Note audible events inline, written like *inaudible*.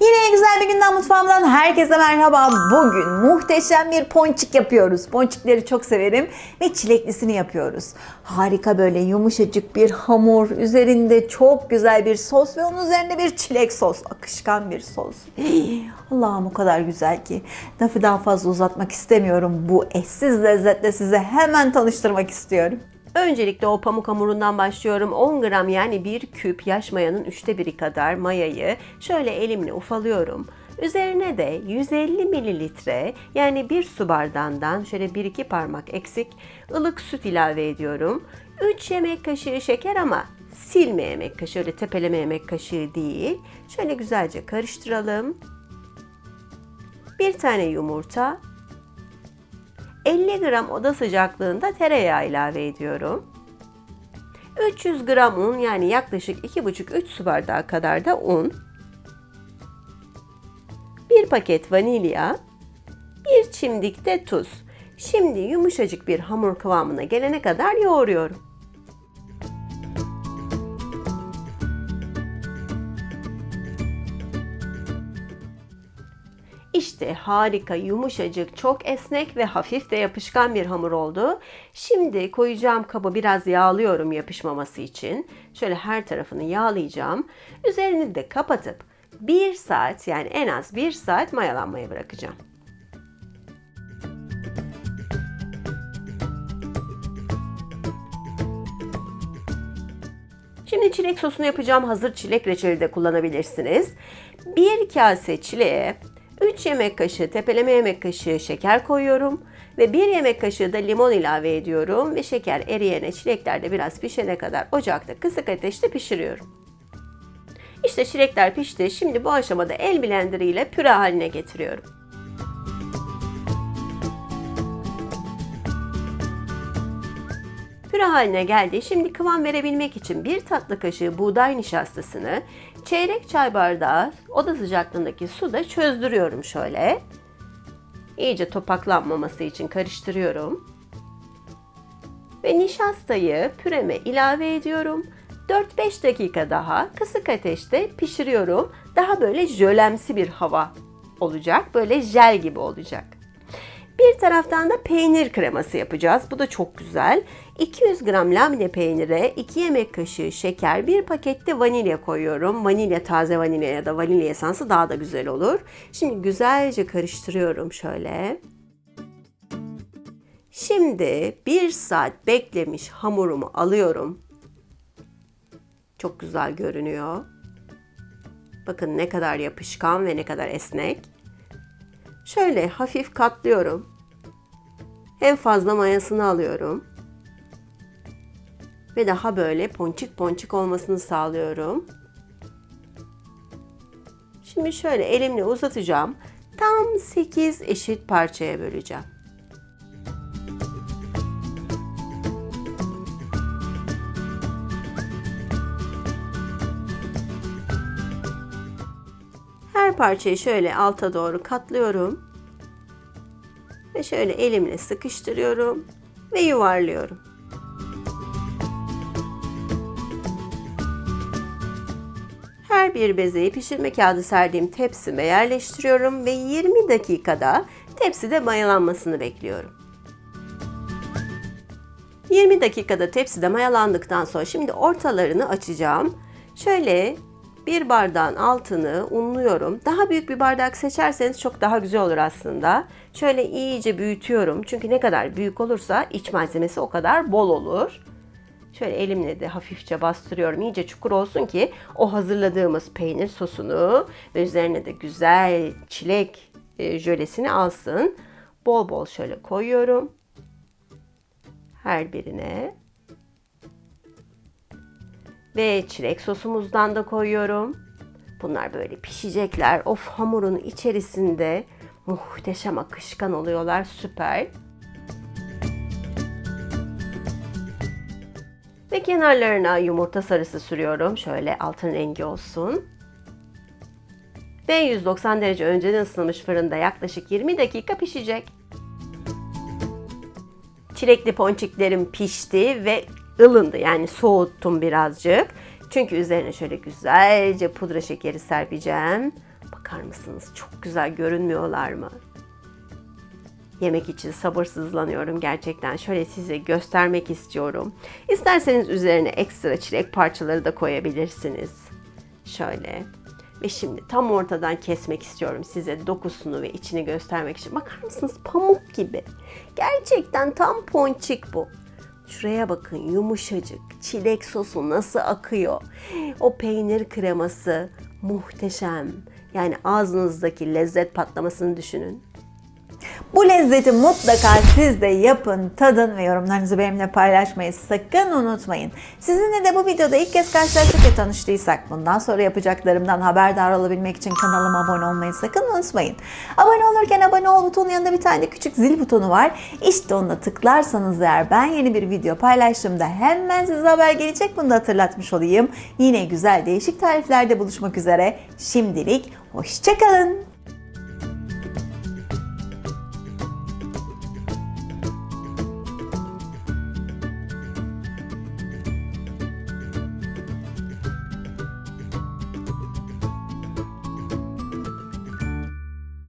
Yine güzel bir günden mutfağımdan herkese merhaba. Bugün muhteşem bir ponçik yapıyoruz. Ponçikleri çok severim ve çileklisini yapıyoruz. Harika böyle yumuşacık bir hamur, üzerinde çok güzel bir sos ve onun üzerinde bir çilek sos, akışkan bir sos. *gasps* Allah'ım o kadar güzel ki. Lafı daha fazla uzatmak istemiyorum. Bu eşsiz lezzetle size hemen tanıştırmak istiyorum. Öncelikle o pamuk hamurundan başlıyorum. 10 gram yani bir küp yaş mayanın üçte biri kadar mayayı şöyle elimle ufalıyorum. Üzerine de 150 mililitre yani bir su bardağından şöyle 1-2 parmak eksik ılık süt ilave ediyorum. 3 yemek kaşığı şeker ama silme yemek kaşığı öyle tepeleme yemek kaşığı değil. Şöyle güzelce karıştıralım. Bir tane yumurta, 50 gram oda sıcaklığında tereyağı ilave ediyorum. 300 gram un yani yaklaşık 2,5-3 su bardağı kadar da un. 1 paket vanilya. 1 çimdik de tuz. Şimdi yumuşacık bir hamur kıvamına gelene kadar yoğuruyorum. İşte harika, yumuşacık, çok esnek ve hafif de yapışkan bir hamur oldu. Şimdi koyacağım kabı biraz yağlıyorum yapışmaması için. Şöyle her tarafını yağlayacağım. Üzerini de kapatıp 1 saat yani en az 1 saat mayalanmaya bırakacağım. Şimdi çilek sosunu yapacağım. Hazır çilek reçeli de kullanabilirsiniz. Bir kase çileğe 3 yemek kaşığı tepeleme yemek kaşığı şeker koyuyorum ve 1 yemek kaşığı da limon ilave ediyorum ve şeker eriyene çilekler de biraz pişene kadar ocakta kısık ateşte pişiriyorum. İşte çilekler pişti. Şimdi bu aşamada el blender ile püre haline getiriyorum. Püre haline geldi. Şimdi kıvam verebilmek için bir tatlı kaşığı buğday nişastasını çeyrek çay bardağı oda sıcaklığındaki suda çözdürüyorum şöyle. İyice topaklanmaması için karıştırıyorum. Ve nişastayı püreme ilave ediyorum. 4-5 dakika daha kısık ateşte pişiriyorum. Daha böyle jölemsi bir hava olacak. Böyle jel gibi olacak. Bir taraftan da peynir kreması yapacağız. Bu da çok güzel. 200 gram lamine peynire 2 yemek kaşığı şeker, bir pakette vanilya koyuyorum. Vanilya, taze vanilya ya da vanilya esansı daha da güzel olur. Şimdi güzelce karıştırıyorum şöyle. Şimdi bir saat beklemiş hamurumu alıyorum. Çok güzel görünüyor. Bakın ne kadar yapışkan ve ne kadar esnek. Şöyle hafif katlıyorum. En fazla mayasını alıyorum. Ve daha böyle ponçik ponçik olmasını sağlıyorum. Şimdi şöyle elimle uzatacağım. Tam 8 eşit parçaya böleceğim. Parçayı şöyle alta doğru katlıyorum. Ve şöyle elimle sıkıştırıyorum ve yuvarlıyorum. Her bir bezeyi pişirme kağıdı serdiğim tepsime yerleştiriyorum ve 20 dakikada tepside mayalanmasını bekliyorum. 20 dakikada tepside mayalandıktan sonra şimdi ortalarını açacağım. Şöyle bir bardağın altını unluyorum. Daha büyük bir bardak seçerseniz çok daha güzel olur aslında. Şöyle iyice büyütüyorum. Çünkü ne kadar büyük olursa iç malzemesi o kadar bol olur. Şöyle elimle de hafifçe bastırıyorum. İyice çukur olsun ki o hazırladığımız peynir sosunu ve üzerine de güzel çilek e, jölesini alsın. Bol bol şöyle koyuyorum. Her birine. Ve çilek sosumuzdan da koyuyorum. Bunlar böyle pişecekler. Of hamurun içerisinde muhteşem akışkan oluyorlar. Süper. Ve kenarlarına yumurta sarısı sürüyorum. Şöyle altın rengi olsun. Ve 190 derece önceden ısınmış fırında yaklaşık 20 dakika pişecek. Çilekli ponçiklerim pişti ve ılındı. Yani soğuttum birazcık. Çünkü üzerine şöyle güzelce pudra şekeri serpeceğim. Bakar mısınız? Çok güzel görünmüyorlar mı? Yemek için sabırsızlanıyorum gerçekten. Şöyle size göstermek istiyorum. İsterseniz üzerine ekstra çilek parçaları da koyabilirsiniz. Şöyle. Ve şimdi tam ortadan kesmek istiyorum size dokusunu ve içini göstermek için. Bakar mısınız? Pamuk gibi. Gerçekten tam ponçik bu. Şuraya bakın yumuşacık. Çilek sosu nasıl akıyor. O peynir kreması muhteşem. Yani ağzınızdaki lezzet patlamasını düşünün. Bu lezzeti mutlaka siz de yapın, tadın ve yorumlarınızı benimle paylaşmayı sakın unutmayın. Sizinle de bu videoda ilk kez karşılaştık ve tanıştıysak bundan sonra yapacaklarımdan haberdar olabilmek için kanalıma abone olmayı sakın unutmayın. Abone olurken abone ol butonun yanında bir tane küçük zil butonu var. İşte ona tıklarsanız eğer ben yeni bir video paylaştığımda hemen size haber gelecek. Bunu da hatırlatmış olayım. Yine güzel değişik tariflerde buluşmak üzere. Şimdilik hoşçakalın.